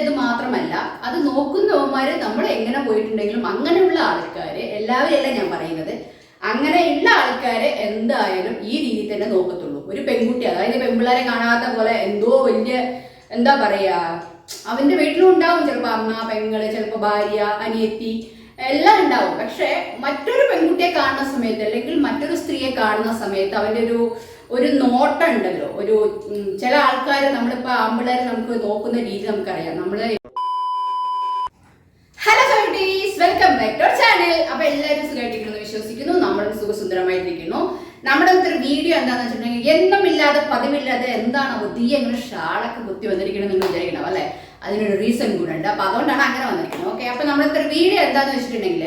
ഇത് മാത്രമല്ല അത് നോക്കുന്നവന്മാര് നമ്മൾ എങ്ങനെ പോയിട്ടുണ്ടെങ്കിലും അങ്ങനെയുള്ള ആൾക്കാര് എല്ലാവരെയല്ല ഞാൻ പറയുന്നത് അങ്ങനെയുള്ള ആൾക്കാരെ എന്തായാലും ഈ രീതിയിൽ തന്നെ നോക്കത്തുള്ളൂ. ഒരു പെൺകുട്ടി അതായത് പെൺപിള്ളേരെ കാണാത്ത പോലെ എന്തോ വലിയ എന്താ പറയാ അവന്റെ വീട്ടിലും ഉണ്ടാവും ചിലപ്പോ അമ്മ പെങ്ങൾ ചിലപ്പോ ഭാര്യ അനിയത്തി എല്ലാം ഉണ്ടാവും. പക്ഷെ മറ്റൊരു പെൺകുട്ടിയെ കാണുന്ന സമയത്ത് അല്ലെങ്കിൽ മറ്റൊരു സ്ത്രീയെ കാണുന്ന സമയത്ത് അവന്റെ ഒരു ഒരു നോട്ടം ഉണ്ടല്ലോ ഒരു ചില ആൾക്കാർ നമ്മളിപ്പോ ആമ്പിള്ളേരെ നമുക്ക് നോക്കുന്ന രീതി നമുക്കറിയാം. നമ്മൾ ഹലോ സോട്ടീസ് വെൽക്കം ബാക്ക് ടു ചാനൽ അപ്പൊ എല്ലാവരും സുഖമായിട്ടിരിക്കുന്നു വിശ്വസിക്കുന്നു. നമ്മളും സുഖസുന്ദരമായിട്ടിരിക്കുന്നു. നമ്മുടെ ഒരു വീഡിയോ എന്താണെന്ന് വെച്ചിട്ടുണ്ടെങ്കിൽ എന്നുമില്ലാതെ പതിവില്ലാതെ എന്താണ് പുതിയ ഇങ്ങനെ ഷാളൊക്കെ കുത്തി വന്നിരിക്കണം എന്ന് വിചാരിക്കണം അല്ലെ? അതിനൊരു റീസൺ കൂടെ ഉണ്ട്. അപ്പൊ അതുകൊണ്ടാണ് അങ്ങനെ വന്നിരിക്കുന്നത്. ഓക്കെ അപ്പൊ നമ്മുടെ ഒരു വീഡിയോ എന്താന്ന് വെച്ചിട്ടുണ്ടെങ്കിൽ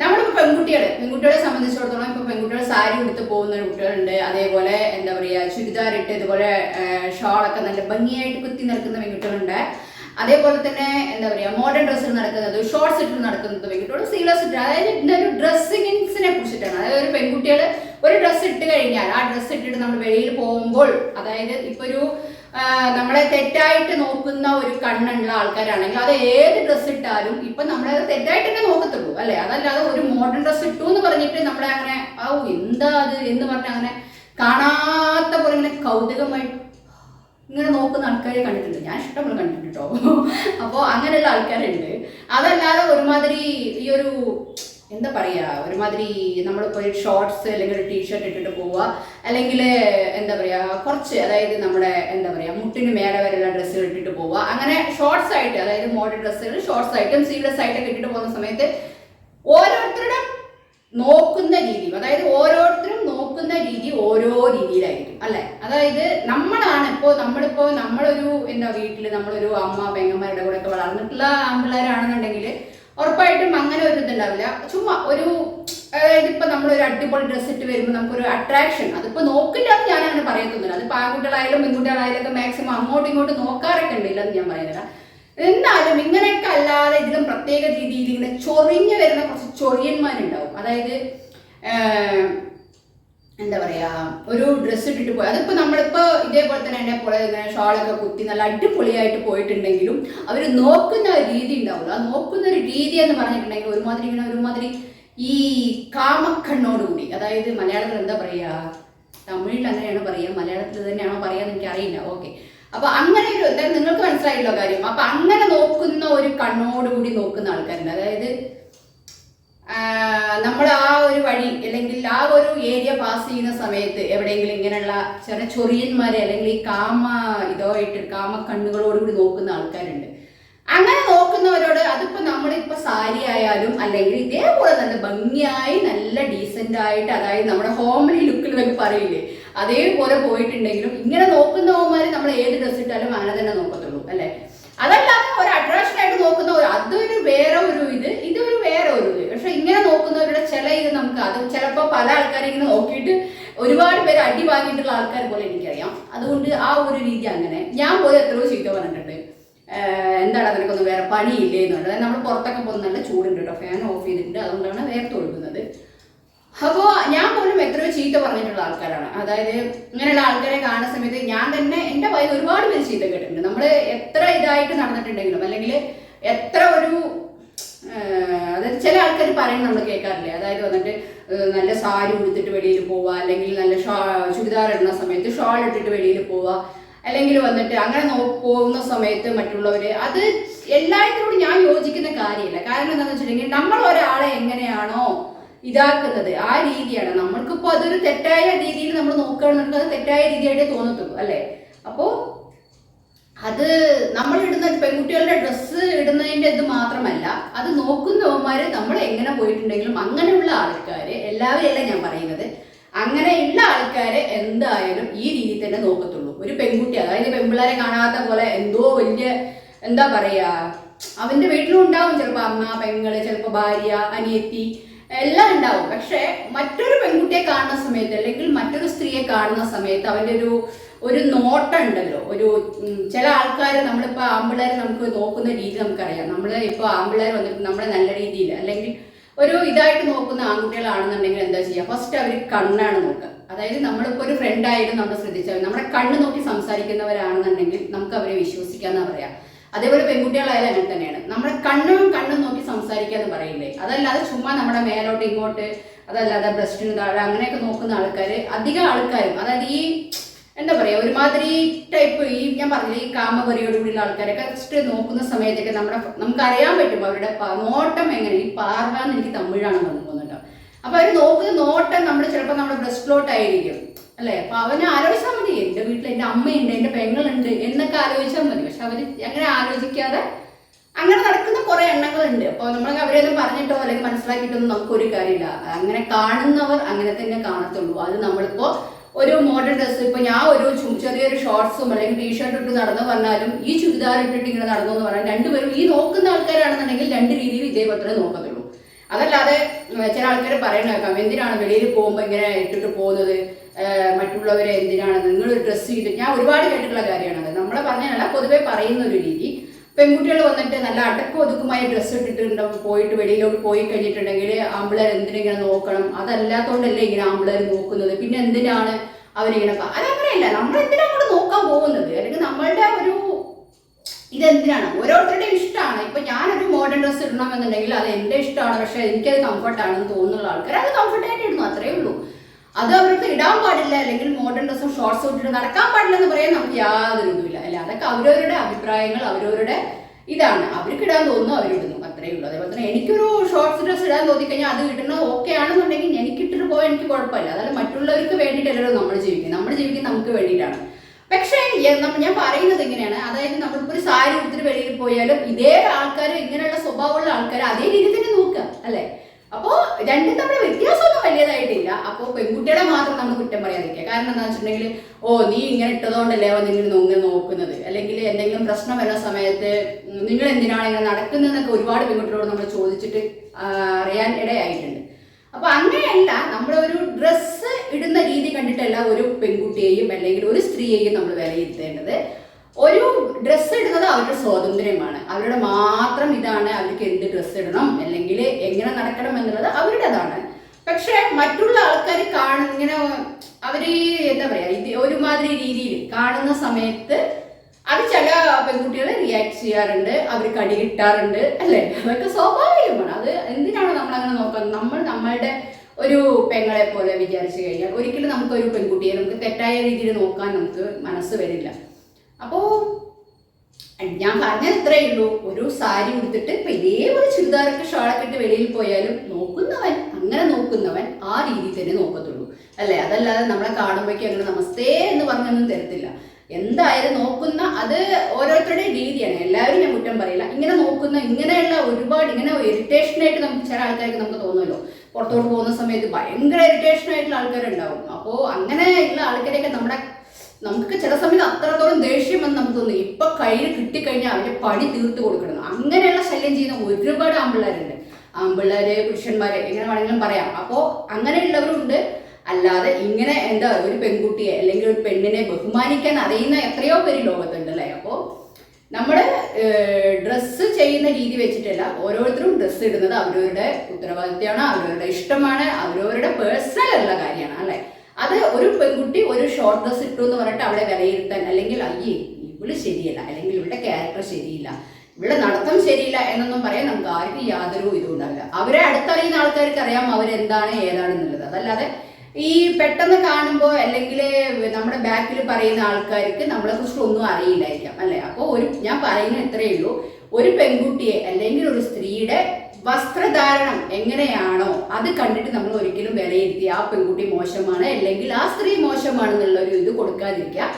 നമ്മളിപ്പോ പെൺകുട്ടികളെ പെൺകുട്ടികളെ സംബന്ധിച്ചിടത്തോളം ഇപ്പൊ പെൺകുട്ടികൾ സാരി ഉടുത്ത് പോകുന്ന കുട്ടികളുണ്ട്. അതേപോലെ എന്താ പറയാ ചുരിദാർ ഇട്ട് ഇതുപോലെ ഷോളൊക്കെ നല്ല ഭംഗിയായിട്ട് കുത്തി നിൽക്കുന്ന പെൺകുട്ടികളുണ്ട്. അതേപോലെ തന്നെ എന്താ പറയാ മോഡേൺ ഡ്രസ്സിൽ നടക്കുന്നത് ഷോർട്ട്സ് ഇട്ട് നടക്കുന്നത് പെൺകുട്ടികൾ സീലസ് ഇട്ട് അതായത് ഇതിന്റെ ഒരു ഡ്രസ്സിങ്ങിനെ കുറിച്ചിട്ടാണ്. അതായത് ഒരു പെൺകുട്ടികൾ ഒരു ഡ്രസ്സ് ഇട്ട് കഴിഞ്ഞാൽ ആ ഡ്രസ്സ് ഇട്ടിട്ട് നമ്മൾ വെളിയിൽ പോകുമ്പോൾ അതായത് ഇപ്പൊ ഒരു നമ്മളെ തെറ്റായിട്ട് നോക്കുന്ന ഒരു കണ്ണുള്ള ആൾക്കാരാണെങ്കിൽ അത് ഏത് ഡ്രസ്സ് ഇട്ടാലും ഇപ്പൊ നമ്മളെ തെറ്റായിട്ട് തന്നെ നോക്കത്തുള്ളൂ അല്ലെ? അതല്ലാതെ ഒരു മോഡേൺ ഡ്രസ്സ് ഇട്ടു എന്ന് പറഞ്ഞിട്ട് നമ്മളെ അങ്ങനെ ഓ എന്താ അത് എന്ന് പറഞ്ഞ അങ്ങനെ കാണാത്ത പോലെ ഇങ്ങനെ കൗതുകമായിട്ട് ഇങ്ങനെ നോക്കുന്ന ആൾക്കാരെ കണ്ടിട്ടുണ്ട്. ഞാൻ ഇഷ്ടമുള്ള കണ്ടിട്ടുണ്ട് കേട്ടോ അപ്പോൾ അങ്ങനെയുള്ള ആൾക്കാരുണ്ട്. അതല്ലാതെ ഒരുമാതിരി ഈ ഒരു എന്താ പറയാ ഒരുമാതിരി നമ്മൾ പോയി ഷോർട്സ് അല്ലെങ്കിൽ ഒരു ടീഷർട്ട് ഇട്ടിട്ട് പോവുക. അല്ലെങ്കിൽ എന്താ പറയാ കുറച്ച് അതായത് നമ്മുടെ എന്താ പറയാ മുട്ടിന് മേലെ വരെയുള്ള ഡ്രസ്സുകൾ ഇട്ടിട്ട് പോവുക. അങ്ങനെ ഷോർട്സ് ആയിട്ട് അതായത് മോഡൽ ഡ്രസ്സുകൾ ഷോർട്സ് ആയിട്ടും സീവ്ലെസ് ആയിട്ടൊക്കെ ഇട്ടിട്ട് പോകുന്ന സമയത്ത് ഓരോരുത്തരുടെ നോക്കുന്ന രീതി അതായത് ഓരോരുത്തരും നോക്കുന്ന രീതി ഓരോ രീതിയിലായിരിക്കും അല്ലെ? അതായത് നമ്മളാണ് ഇപ്പോ നമ്മളിപ്പോ നമ്മളൊരു എന്താ വീട്ടിൽ നമ്മളൊരു അമ്മ പെങ്ങന്മാരുടെ കൂടെ ഒക്കെ വളർന്നിട്ടുള്ള ആമ്പിള്ളേരാണെന്നുണ്ടെങ്കിൽ ഉറപ്പായിട്ടും അങ്ങനെ ഒരു ഇതുണ്ടാവില്ല. ചുമ്മാ ഒരു അതായത് ഇപ്പൊ നമ്മൾ ഒരു അടിപൊളി ഡ്രസ്സ് ഇട്ട് വരുമ്പോൾ നമുക്കൊരു അട്രാക്ഷൻ അതിപ്പോ നോക്കില്ല എന്ന് ഞാൻ അങ്ങനെ പറയത്തൊന്നുമില്ല. അതിപ്പോ ആൺകുട്ടികളായാലും പെൺകുട്ടികളായാലും ഒക്കെ മാക്സിമം അങ്ങോട്ടും ഇങ്ങോട്ടും നോക്കാറൊക്കെ ഉണ്ട്. ഇല്ലെന്ന് ഞാൻ പറയുന്നില്ല. എന്തായാലും ഇങ്ങനെയൊക്കെ അല്ലാതെ ഇതിലും പ്രത്യേക രീതിയിൽ ഇങ്ങനെ ചൊറിഞ്ഞു വരുന്ന കുറച്ച് ചൊറിയന്മാരുണ്ടാവും. അതായത് എന്താ പറയാ ഒരു ഡ്രസ്സ് ഇട്ടിട്ട് പോയി. അതിപ്പോ നമ്മളിപ്പോ ഇതേപോലെ തന്നെ എന്നെ പോലെ ഇങ്ങനെ ഷോളൊക്കെ കുത്തി നല്ല അടിപൊളിയായിട്ട് പോയിട്ടുണ്ടെങ്കിലും അവർ നോക്കുന്ന രീതി ഉണ്ടാവുള്ളൂ ആ നോക്കുന്ന ഒരു രീതി എന്ന് പറഞ്ഞിട്ടുണ്ടെങ്കിൽ ഒരുമാതിരി ഇങ്ങനെ ഒരുമാതിരി ഈ കാമക്കണ്ണോടുകൂടി അതായത് മലയാളത്തിൽ എന്താ പറയാ തമിഴിൽ അങ്ങനെയാണ് പറയുക മലയാളത്തിൽ തന്നെയാണോ പറയാന്ന് എനിക്ക് അറിയില്ല ഓക്കെ അപ്പൊ അങ്ങനെ ഒരു എന്തായാലും നിങ്ങൾക്ക് മനസ്സിലായില്ലോ കാര്യം. അപ്പൊ അങ്ങനെ നോക്കുന്ന ഒരു കണ്ണോടുകൂടി നോക്കുന്ന ആൾക്കാരുണ്ട്. അതായത് നമ്മൾ അല്ലെങ്കിൽ ആ ഒരു ഏരിയ പാസ് ചെയ്യുന്ന സമയത്ത് എവിടെയെങ്കിലും ഇങ്ങനെയുള്ള ചെറിയ ചൊറിയന്മാരെ അല്ലെങ്കിൽ ഈ കാമ ഇതായിട്ട് കാമ കണ്ണുകളോടുകൂടി നോക്കുന്ന ആൾക്കാരുണ്ട്. അങ്ങനെ നോക്കുന്നവരോട് അതിപ്പോ നമ്മളിപ്പോ സാരി ആയാലും അല്ലെങ്കിൽ ഇതേപോലെ തന്നെ ഭംഗിയായി നല്ല ഡീസെന്റ് ആയിട്ട് അതായത് നമ്മുടെ ഹോംലി ലുക്കിൽ നമുക്ക് പറയില്ലേ അതേപോലെ പോയിട്ടുണ്ടെങ്കിലും ഇങ്ങനെ നോക്കുന്നവന്മാർ നമ്മൾ ഏത് ഡ്രസ് ഇട്ടാലും അങ്ങനെ തന്നെ നോക്കത്തുള്ളൂ അല്ലെ? അതല്ലാതെ ഒരു അട്രാക്ഷൻ ആയിട്ട് നോക്കുന്ന ഒരു അതൊരു വേറെ ഒരു ഇത് ഇതൊരു വേറെ ഒരു ഇത്. പക്ഷെ ഇങ്ങനെ നോക്കുന്നവരുടെ ചില ഇത് നമുക്ക് അത് ചിലപ്പോൾ പല ആൾക്കാരെ ഇങ്ങനെ നോക്കിയിട്ട് ഒരുപാട് പേര് അടി വാങ്ങിയിട്ടുള്ള ആൾക്കാർ പോലെ എനിക്കറിയാം. അതുകൊണ്ട് ആ ഒരു രീതി അങ്ങനെ. ഞാൻ പോയി എത്രയോ ചീത്ത പറഞ്ഞിട്ടുണ്ട്. എന്താണ് നിനക്കൊന്നും വേറെ പണിയില്ലേ എന്നുള്ളത്. നമ്മൾ പുറത്തൊക്കെ പോകുന്ന നല്ല ചൂടുണ്ട് കേട്ടോ. ഫാൻ ഓഫ് ചെയ്തിട്ടുണ്ട്. അതുകൊണ്ടാണ് വേർത്ത് ഒഴുകുന്നത്. അപ്പോൾ ഞാൻ പോലും എത്രയോ ചീത്ത പറഞ്ഞിട്ടുള്ള ആൾക്കാരാണ്. അതായത് ഇങ്ങനെയുള്ള ആൾക്കാരെ കാണുന്ന സമയത്ത് ഞാൻ തന്നെ എന്റെ വയൽ ഒരുപാട് പേര് ചീത്ത കേട്ടിട്ടുണ്ട്. നമ്മൾ എത്ര ഇതായിട്ട് നടന്നിട്ടുണ്ടെങ്കിലും അല്ലെങ്കിൽ എത്ര ഒരു അതായത് ചില ആൾക്കാർ പറയുന്നത് നമ്മൾ കേൾക്കാറില്ലേ? അതായത് വന്നിട്ട് നല്ല സാരി ഉടുത്തിട്ട് വെളിയിൽ പോവുക അല്ലെങ്കിൽ നല്ല ഷാ ചുരിദാർ ഇടുന്ന സമയത്ത് ഷാൾ ഇട്ടിട്ട് വെളിയിൽ പോവുക അല്ലെങ്കിൽ വന്നിട്ട് അങ്ങനെ നോ പോകുന്ന സമയത്ത് മറ്റുള്ളവര് അത് എല്ലായിടത്തോടും ഞാൻ യോജിക്കുന്ന കാര്യമില്ല. കാരണം എന്താണെന്ന് വെച്ചിട്ടുണ്ടെങ്കിൽ നമ്മൾ ഒരാളെ എങ്ങനെയാണോ ഇതാക്കുന്നത് ആ രീതിയാണ്. നമ്മൾക്കിപ്പോൾ അതൊരു തെറ്റായ രീതിയിൽ നമ്മൾ നോക്കുകയാണെന്നുണ്ടെങ്കിൽ അത് തെറ്റായ രീതിയായിട്ടേ തോന്നത്തുള്ളൂ അല്ലേ? അപ്പോൾ അത് നമ്മൾ ഇടുന്ന പെൺകുട്ടികളുടെ ഡ്രസ്സ് ഇടുന്നതിന്റെ ഇത് മാത്രമല്ല അത് നോക്കുന്നവന്മാര് നമ്മൾ എങ്ങനെ പോയിട്ടുണ്ടെങ്കിലും അങ്ങനെയുള്ള ആൾക്കാര് എല്ലാവരെയല്ല ഞാൻ പറയുന്നത് അങ്ങനെയുള്ള ആൾക്കാര് എന്തായാലും ഈ രീതിയിൽ തന്നെ നോക്കത്തുള്ളൂ. ഒരു പെൺകുട്ടി അതായത് പെൺപിള്ളേരെ കാണാത്ത പോലെ എന്തോ വലിയ എന്താ പറയാ അവന്റെ വീട്ടിലും ഉണ്ടാവും ചിലപ്പോ അമ്മ പെങ്ങൾ ചിലപ്പോ ഭാര്യ അനിയത്തി എല്ലാം ഉണ്ടാവും. പക്ഷെ മറ്റൊരു പെൺകുട്ടിയെ കാണുന്ന സമയത്ത് അല്ലെങ്കിൽ മറ്റൊരു സ്ത്രീയെ കാണുന്ന സമയത്ത് അവന്റെ ഒരു ഒരു നോട്ടം ഉണ്ടല്ലോ ഒരു ചില ആൾക്കാർ നമ്മളിപ്പോൾ ആമ്പിള്ളേർ നമുക്ക് നോക്കുന്ന രീതി നമുക്കറിയാം. നമ്മൾ ഇപ്പോൾ ആമ്പിള്ളേർ വന്നിട്ട് നമ്മളെ നല്ല രീതിയിൽ അല്ലെങ്കിൽ ഒരു ഇതായിട്ട് നോക്കുന്ന ആൺകുട്ടികളാണെന്നുണ്ടെങ്കിൽ എന്താ ചെയ്യുക ഫസ്റ്റ് അവർ കണ്ണാണ് നോക്കുക. അതായത് നമ്മളിപ്പോൾ ഒരു ഫ്രണ്ട് ആയിട്ട് നമ്മൾ ശ്രദ്ധിച്ചാൽ നമ്മുടെ കണ്ണ് നോക്കി സംസാരിക്കുന്നവരാണെന്നുണ്ടെങ്കിൽ നമുക്ക് അവരെ വിശ്വസിക്കാന്നാ പറയാം. അതേപോലെ പെൺകുട്ടികളായാലും അങ്ങനെ തന്നെയാണ്. നമ്മുടെ കണ്ണും കണ്ണും നോക്കി സംസാരിക്കാന്ന് പറയില്ലേ? അതല്ലാതെ ചുമ്മാ നമ്മുടെ മേലോട്ട് ഇങ്ങോട്ട് അതല്ലാതെ ബ്രസ്റ്റിന് താഴെ അങ്ങനെയൊക്കെ നോക്കുന്ന ആൾക്കാർ അധികം ആൾക്കാരും അതായത് ഈ എന്താ പറയാ ഒരുമാതിരി ടൈപ്പ് ഈ ഞാൻ പറഞ്ഞ ഈ കാമപരിയോടുകൂടിയുള്ള ആൾക്കാരൊക്കെ ജസ്റ്റ് നോക്കുന്ന സമയത്തൊക്കെ നമ്മുടെ നമുക്ക് അറിയാൻ പറ്റും അവരുടെ നോട്ടം എങ്ങനെ ഈ പാർവ എന്ന് എനിക്ക് തമിഴാണ് വന്നു പോകുന്നുണ്ടോ അപ്പൊ അവർ നോക്കുന്ന നോട്ടം നമ്മൾ ചിലപ്പോൾ നമ്മുടെ ബ്രസ്റ്റിലോട്ടായിരിക്കും അല്ലേ? അപ്പൊ അവനെ ആലോചിച്ചാൽ മതി. എന്റെ വീട്ടിൽ എന്റെ അമ്മയുണ്ട് എന്റെ പെങ്ങളുണ്ട് എന്നൊക്കെ ആലോചിച്ചാൽ മതി. പക്ഷെ അവർ അങ്ങനെ ആലോചിക്കാതെ അങ്ങനെ നടക്കുന്ന കുറെ എണ്ണങ്ങളുണ്ട്. അപ്പോൾ നമ്മൾ അവരെയൊന്നും പറഞ്ഞിട്ടോ അല്ലെങ്കിൽ മനസ്സിലാക്കിയിട്ടൊന്നും നമുക്കൊരു കാര്യമില്ല. അങ്ങനെ കാണുന്നവർ അങ്ങനെ തന്നെ കാണത്തുള്ളൂ. അത് നമ്മളിപ്പോ ഒരു മോഡേൺ ഡ്രസ്സ് ഇപ്പൊ ഞാൻ ഒരു ചെറിയൊരു ഷോർട്സും അല്ലെങ്കിൽ ടീഷർട്ട് ഇട്ട് നടന്നു പറഞ്ഞാലും ഈ ചുരിദാർ ഇട്ടിട്ട് ഇങ്ങനെ നടന്നു എന്ന് പറഞ്ഞാൽ രണ്ടുപേരും ഈ നോക്കുന്ന ആൾക്കാരാണെന്നുണ്ടെങ്കിൽ രണ്ട് രീതിയിൽ ഇതേപോലെ നോക്കത്തുള്ളൂ. അതല്ലാതെ ചില ആൾക്കാർ പറയണേക്കാം എന്തിനാണ് വെളിയിൽ പോകുമ്പോൾ ഇങ്ങനെ ഇട്ടിട്ട് പോകുന്നത്? മറ്റുള്ളവരെ എന്തിനാണ്? നിങ്ങൾ ഡ്രസ്സ് ചെയ്ത് ഞാൻ ഒരുപാട് കേട്ടിട്ടുള്ള കാര്യമാണത് നമ്മളെ പറഞ്ഞാൽ പൊതുവെ പറയുന്ന ഒരു രീതി. പെൺകുട്ടികൾ വന്നിട്ട് നല്ല അടക്കം ഒതുക്കുമായി ഡ്രസ്സ് ഇട്ടിട്ടുണ്ടാവും പോയിട്ട് വെളിയിലോട്ട് പോയി കഴിഞ്ഞിട്ടുണ്ടെങ്കിൽ ആമ്പിളർ എന്തിനിങ്ങനെ നോക്കണം? അതല്ലാത്തോണ്ടല്ലേ ഇങ്ങനെ ആമ്പിളർ നോക്കുന്നത്? പിന്നെ എന്തിനാണ് അവരിങ്ങനെ അതങ്ങനെയല്ല നമ്മൾ എന്തിനാണ് അങ്ങോട്ട് നോക്കാൻ പോകുന്നത്? അല്ലെങ്കിൽ നമ്മളുടെ ഒരു ഇതെന്തിനാണ്? ഓരോരുത്തരുടെയും ഇഷ്ടമാണ്. ഇപ്പൊ ഞാനൊരു മോഡേൺ ഡ്രസ്സ് ഇടണമെന്നുണ്ടെങ്കിൽ അത് എന്റെ ഇഷ്ടമാണ്. പക്ഷെ എനിക്കത് കംഫർട്ടാണെന്ന് തോന്നുന്ന ആൾക്കാർ അത് കംഫർട്ടായിട്ട് ഇടുന്നു. അത്രേ ഉള്ളൂ. അത് അവർക്ക് ഇടാൻ പാടില്ല അല്ലെങ്കിൽ മോഡേൺ ഡ്രസ്സും ഷോർട്ട്സും ഇട്ടിട്ട് നടക്കാൻ പാടില്ല എന്ന് പറയാൻ നമുക്ക് യാതൊരു ഇതുമില്ല. അല്ല അതൊക്കെ അവരവരുടെ അഭിപ്രായങ്ങൾ അവരവരുടെ ഇതാണ്. അവർക്ക് ഇടാൻ തോന്നുന്നു അവരിടുന്നു അത്രയേ ഉള്ളൂ. അതേപോലെ തന്നെ എനിക്കൊരു ഷോർട്ട്സ് ഡ്രസ്സ് ഇടാൻ തോന്നിക്കഴിഞ്ഞാൽ അത് ഇടുന്നത് ഓക്കെ ആണെന്നുണ്ടെങ്കിൽ എനിക്ക് ഇട്ടിട്ട് പോകാൻ എനിക്ക് കുഴപ്പമില്ല. അതല്ല മറ്റുള്ളവർക്ക് വേണ്ടിയിട്ടല്ലോ നമ്മൾ ജീവിക്കുന്നത്. നമ്മൾ ജീവിക്കുന്നത് നമുക്ക് വേണ്ടിയിട്ടാണ്. പക്ഷേ ഞാൻ പറയുന്നത് എങ്ങനെയാണ് അതായത് നമ്മളിപ്പോൾ ഒരു സാരി ഉടുത്തിട്ട് വെളിയിൽ പോയാലും ഇതേ ആൾക്കാർ ഇങ്ങനെയുള്ള സ്വഭാവമുള്ള ആൾക്കാർ അതേ രീതിയിൽ തന്നെ നോക്കുക അല്ലെ? അപ്പോ രണ്ടും തമ്മിൽ വ്യത്യാസമൊന്നും വലിയതായിട്ടില്ല. അപ്പോൾ പെൺകുട്ടിയുടെ മാത്രം നമ്മൾ കുറ്റം പറയാതിരിക്കുക. കാരണം എന്താ വെച്ചിട്ടുണ്ടെങ്കിൽ ഓ നീ ഇങ്ങനെ ഇട്ടതുകൊണ്ടല്ലേ നിങ്ങൾ ഇങ്ങനെ നോക്കുന്നത്. അല്ലെങ്കിൽ എന്തെങ്കിലും പ്രശ്നം വരുന്ന സമയത്ത് നിങ്ങൾ എന്തിനാണ് ഇങ്ങനെ നടക്കുന്നതെന്നൊക്കെ ഒരുപാട് പെൺകുട്ടികളോട് നമ്മൾ ചോദിച്ചിട്ട് അറിയാൻ ഇടയായിട്ടുണ്ട്. അപ്പൊ അങ്ങനെയല്ല നമ്മൾ ഒരു ഡ്രസ്സ് ഇടുന്ന രീതി കണ്ടിട്ടല്ല ഒരു പെൺകുട്ടിയെയും അല്ലെങ്കിൽ ഒരു സ്ത്രീയെയും നമ്മൾ വിലയിരുത്തേണ്ടത്. ഒരു ഡ്രസ്സ് ഇടുന്നത് അവരുടെ സ്വാതന്ത്ര്യമാണ്. അവരുടെ മാത്രം ഇതാണ് അവർക്ക് എന്ത് ഡ്രസ്സ് ഇടണം അല്ലെങ്കിൽ എങ്ങനെ നടക്കണം എന്നുള്ളത് അവരുടേതാണ്. പക്ഷെ മറ്റുള്ള ആൾക്കാർ കാണുന്ന ഇങ്ങനെ അവർ എന്താ പറയാ ഇത് ഒരുമാതിരി രീതിയിൽ കാണുന്ന സമയത്ത് അത് ചില പെൺകുട്ടികളെ റിയാക്ട് ചെയ്യാറുണ്ട് അവർ കടി കിട്ടാറുണ്ട് അല്ലേ? അതൊക്കെ സ്വാഭാവികമാണ്. അത് എന്തിനാണ് നമ്മൾ അങ്ങനെ നോക്കുന്നത്? നമ്മൾ നമ്മളുടെ ഒരു പെങ്ങളെ പോലെ വിചാരിച്ചു കഴിഞ്ഞാൽ ഒരിക്കലും നമുക്ക് ഒരു പെൺകുട്ടിയെ നമുക്ക് തെറ്റായ രീതിയിൽ നോക്കാൻ നമുക്ക് മനസ്സ് വരില്ല. അപ്പോ ഞാൻ പറഞ്ഞത് ഇത്രയേ ഉള്ളൂ. ഒരു സാരി ഉടുത്തിട്ട് ഇപ്പൊ ഇതേപോലെ ചുരിദാറൊക്കെ ഷോളൊക്കെ ഇട്ട് വെളിയിൽ പോയാലും നോക്കുന്നവൻ അങ്ങനെ നോക്കുന്നവൻ ആ രീതിയിൽ തന്നെ നോക്കത്തുള്ളൂ. അല്ലേ? അതല്ലാതെ നമ്മളെ കാണുമ്പോഴേക്കും അങ്ങനെ നമസ്തേ എന്ന് പറഞ്ഞൊന്നും തരത്തില്ല. എന്തായാലും നോക്കുന്ന അത് ഓരോരുത്തരുടെ രീതിയാണ്. എല്ലാവരും ഞാൻ കുറ്റം പറയില്ല. ഇങ്ങനെ നോക്കുന്ന ഇങ്ങനെയുള്ള ഒരുപാട് ഇങ്ങനെ ഇറിറ്റേഷൻ ആയിട്ട് നമുക്ക് ചില ആൾക്കാർക്ക് നമുക്ക് തോന്നുമല്ലോ. പുറത്തോട്ട് പോകുന്ന സമയത്ത് ഭയങ്കര ഇറിറ്റേഷൻ ആയിട്ടുള്ള ആൾക്കാരുണ്ടാവും. അപ്പോൾ അങ്ങനെയുള്ള ആൾക്കാരെയൊക്കെ നമ്മുടെ നമുക്ക് ചില സമയത്ത് അത്രത്തോളം ദേഷ്യം വന്ന് നമുക്ക് തോന്നും ഇപ്പൊ കയ്യിൽ കിട്ടിക്കഴിഞ്ഞാൽ അവന്റെ പണി തീർത്ത് കൊടുക്കണം. അങ്ങനെയുള്ള ശല്യം ചെയ്യുന്ന ഒരുപാട് ആമ്പിള്ളേരുണ്ട്. ആമ്പിള്ളേര് പുരുഷന്മാര് എങ്ങനെ വേണമെങ്കിലും പറയാം. അപ്പോ അങ്ങനെയുള്ളവരുണ്ട്. അല്ലാതെ ഇങ്ങനെ എന്താ ഒരു പെൺകുട്ടിയെ അല്ലെങ്കിൽ ഒരു പെണ്ണിനെ ബഹുമാനിക്കാൻ അറിയുന്ന എത്രയോ പേര് ലോകത്തുണ്ട് അല്ലേ അപ്പോ നമ്മുടെ ഡ്രസ്സ് ചെയ്യുന്ന രീതി വെച്ചിട്ടല്ല ഓരോരുത്തരും ഡ്രസ്സ് ഇടുന്നത് അവരവരുടെ ഉത്തരവാദിത്തമാണ് അവരവരുടെ ഇഷ്ടമാണ് അവരവരുടെ പേഴ്സണൽ ഉള്ള കാര്യമാണ് അല്ലെ? അത് ഒരു പെൺകുട്ടി ഒരു ഷോർട്ട് ഡ്രസ് ഇട്ടു എന്ന് പറഞ്ഞിട്ട് അവളെ വിലയിരുത്താൻ അല്ലെങ്കിൽ അയ്യേ ഇവൾ ശരിയല്ല അല്ലെങ്കിൽ ഇവളുടെ ക്യാരക്ടർ ശരിയില്ല ഇവിടെ നടത്തം ശരിയില്ല എന്നൊന്നും പറയാൻ നമുക്ക് ആർക്കും യാതൊരു ഇതും ഉണ്ടാവില്ല. അവരെ അടുത്തറിയുന്ന ആൾക്കാർക്ക് അറിയാം അവരെന്താണ് ഏതാണെന്നുള്ളത് അതല്ലാതെ ഈ പെട്ടെന്ന് കാണുമ്പോൾ അല്ലെങ്കിൽ നമ്മുടെ ബാക്കിൽ പറയുന്ന ആൾക്കാർക്ക് നമ്മളെ കുറിച്ച് ഒന്നും അറിയില്ലായിരിക്കാം അല്ലേ? അപ്പോൾ ഒരു ഞാൻ പറയുന്ന ഇത്രയേ ഉള്ളൂ. ഒരു പെൺകുട്ടിയെ അല്ലെങ്കിൽ ഒരു സ്ത്രീയുടെ വസ്ത്രധാരണം എങ്ങനെയാണോ അത് കണ്ടിട്ട് നമ്മൾ ഒരിക്കലും വിലയിരുത്തി ആ പെൺകുട്ടി മോശമാണ് അല്ലെങ്കിൽ ആ സ്ത്രീ മോശമാണെന്നുള്ള ഒരു ഇത് കൊടുക്കാതിരിക്കുക.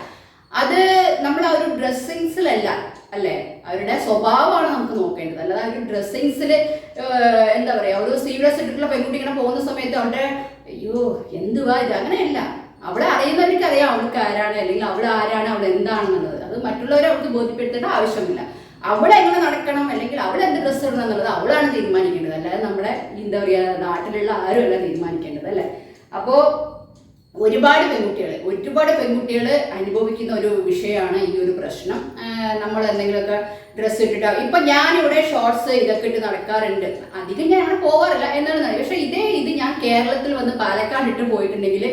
അത് നമ്മൾ ആ ഒരു ഡ്രസ്സിങ്സിലല്ല അല്ലേ? അവരുടെ സ്വഭാവമാണ് നമുക്ക് നോക്കേണ്ടത്. അല്ലാതെ ആ ഒരു ഡ്രസ്സിങ്സിൽ എന്താ പറയാ ഒരു സീരിയസ് ഇട്ടിട്ടുള്ള പെൺകുട്ടി ഇങ്ങനെ പോകുന്ന സമയത്ത് അവരുടെ അയ്യോ എന്തുവാ ഇത്? അങ്ങനെയല്ല. അവിടെ അറിയുന്നവർക്ക് അറിയാം അവൾക്ക് ആരാണ് അല്ലെങ്കിൽ അവിടെ ആരാണ് അവൾ എന്താണെന്നുള്ളത്. അത് മറ്റുള്ളവരെ അവൾക്ക് ബോധ്യപ്പെടുത്തേണ്ട ആവശ്യമില്ല. അവൾ എങ്ങനെ നടക്കണം? അല്ലെങ്കിൽ അവൾ എന്ത് ഡ്രസ്സ് ഇടണം എന്നുള്ളത് അവളാണ് തീരുമാനിക്കേണ്ടത്. അല്ലാതെ നമ്മുടെ എന്താ പറയുക നാട്ടിലുള്ള ആരുമല്ല തീരുമാനിക്കേണ്ടത് അല്ലേ? അപ്പോൾ ഒരുപാട് പെൺകുട്ടികൾ ഒരുപാട് പെൺകുട്ടികൾ അനുഭവിക്കുന്ന ഒരു വിഷയമാണ് ഈ ഒരു പ്രശ്നം. നമ്മൾ എന്തെങ്കിലുമൊക്കെ ഡ്രസ്സ് ഇട്ടിട്ട്? ഇപ്പൊ ഞാനിവിടെ ഷോർട്സ് ഇതൊക്കെ ഇട്ട് നടക്കാറുണ്ട്. അധികം ഞാൻ അങ്ങനെ പോകാറില്ല എന്നാണ് പക്ഷെ ഇതേ ഇത് ഞാൻ കേരളത്തിൽ വന്ന് പാലക്കാട് ഇട്ട് പോയിട്ടുണ്ടെങ്കിൽ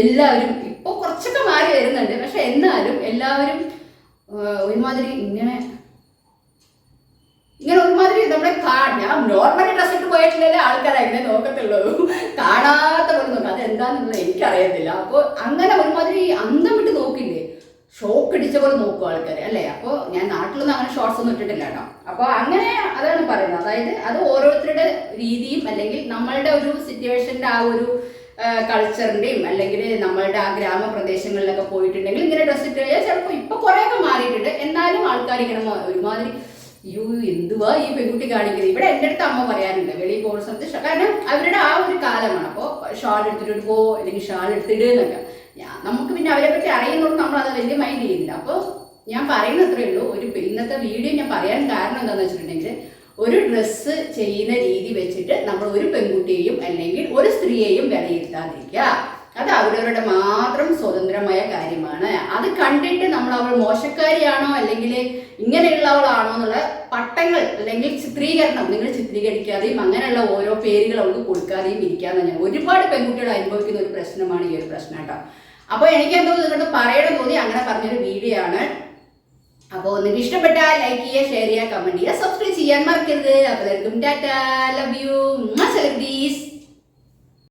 എല്ലാവരും ഇപ്പോൾ കുറച്ചൊക്കെ മാറി വരുന്നുണ്ട്. പക്ഷെ എന്നാലും എല്ലാവരും ഒരുമാതിരി ഇങ്ങനെ ഇങ്ങനെ ഒരുമാതിരി നമ്മുടെ കാ ഞാൻ നോർമലി ഡ്രസ് ഇട്ട് പോയിട്ടില്ലല്ലേ ആൾക്കാരെ എന്നെ നോക്കത്തുള്ളൂ. കാണാത്ത പോലെ നോക്കാം അതെന്താന്നുള്ളത് എനിക്കറിയത്തില്ല. അപ്പോൾ അങ്ങനെ ഒരുമാതിരി അന്തം വിട്ട് നോക്കില്ലേ ഷോക്ക് അടിച്ച പോലെ നോക്കും ആൾക്കാർ അല്ലേ? അപ്പോൾ ഞാൻ നാട്ടിലൊന്നും അങ്ങനെ ഷോർട്സ് ഒന്നും ഇട്ടിട്ടില്ല കേട്ടോ. അപ്പോൾ അങ്ങനെ അതാണ് പറയുന്നത്. അതായത് അത് ഓരോരുത്തരുടെ രീതിയും അല്ലെങ്കിൽ നമ്മളുടെ ഒരു സിറ്റുവേഷന്റെ ആ ഒരു കൾച്ചറിന്റെയും അല്ലെങ്കിൽ നമ്മളുടെ ആ ഗ്രാമപ്രദേശങ്ങളിലൊക്കെ പോയിട്ടുണ്ടെങ്കിൽ ഇങ്ങനെ ഡ്രസ്സ് ഇട്ട് കഴിഞ്ഞാൽ ചിലപ്പോൾ ഇപ്പോൾ കുറേയൊക്കെ മാറിയിട്ടുണ്ട്. എന്നാലും ആൾക്കാർ ഇങ്ങനെ ഒരുമാതിരി യു എന്തുവാ ഈ പെൺകുട്ടി കാണിക്കുന്നത് ഇവിടെ എന്റെ അടുത്ത് അമ്മ പറയാറുണ്ട് വെളിയിൽ പോകുന്ന സമയത്ത് കാരണം അവരുടെ ആ ഒരു കാലമാണ്. അപ്പോൾ ഷാൾ എടുത്തിട്ട് പോ അല്ലെങ്കിൽ ഷാൾ എടുത്തിട്ട് എന്നൊക്കെ. ഞാൻ നമുക്ക് പിന്നെ അവരെ പറ്റി അറിയുന്നതുകൊണ്ട് നമ്മൾ അത് വലിയ മൈൻഡ് ചെയ്യുന്നില്ല. അപ്പോൾ ഞാൻ പറയുന്ന അത്രേ ഉള്ളൂ. ഒരു ഇന്നത്തെ വീഡിയോ ഞാൻ പറയാൻ കാരണം എന്താണെന്ന് വെച്ചിട്ടുണ്ടെങ്കിൽ ഒരു ഡ്രസ്സ് ചെയ്യുന്ന രീതി വെച്ചിട്ട് നമ്മൾ ഒരു പെൺകുട്ടിയെയും അല്ലെങ്കിൽ ഒരു സ്ത്രീയെയും വിലയിരുത്താതിരിക്കുക. അത് അവരവരുടെ മാത്രം സ്വതന്ത്രമായ കാര്യമാണ്. അത് കണ്ടിട്ട് നമ്മൾ അവൾ മോശക്കാരിയാണോ അല്ലെങ്കിൽ ഇങ്ങനെയുള്ളവളാണോ എന്നുള്ള പട്ടങ്ങൾ അല്ലെങ്കിൽ ചിത്രീകരണം നിങ്ങൾ ചിത്രീകരിക്കാതെയും അങ്ങനെയുള്ള ഓരോ പേരുകൾ അവൾക്ക് കൊടുക്കാതെയും ഇരിക്കാൻ ഞാൻ ഒരുപാട് പെൺകുട്ടികൾ അനുഭവിക്കുന്ന ഒരു പ്രശ്നമാണ് ഈ ഒരു പ്രശ്നം കേട്ടോ. അപ്പോൾ എനിക്ക് എന്തോ നിങ്ങളുടെ പറയണം തോന്നി അങ്ങനെ പറഞ്ഞൊരു വീഡിയോ ആണ്. അപ്പോൾ നിങ്ങൾക്ക് ഇഷ്ടപ്പെട്ടാൽ ലൈക്ക് ചെയ്യുക ഷെയർ ചെയ്യുക കമന്റ് ചെയ്യുക സബ്സ്ക്രൈബ് ചെയ്യാൻ മറക്കരുത്. അപ്പോൾ ടാറ്റ ലവ് യു സെലിബ്രീസ്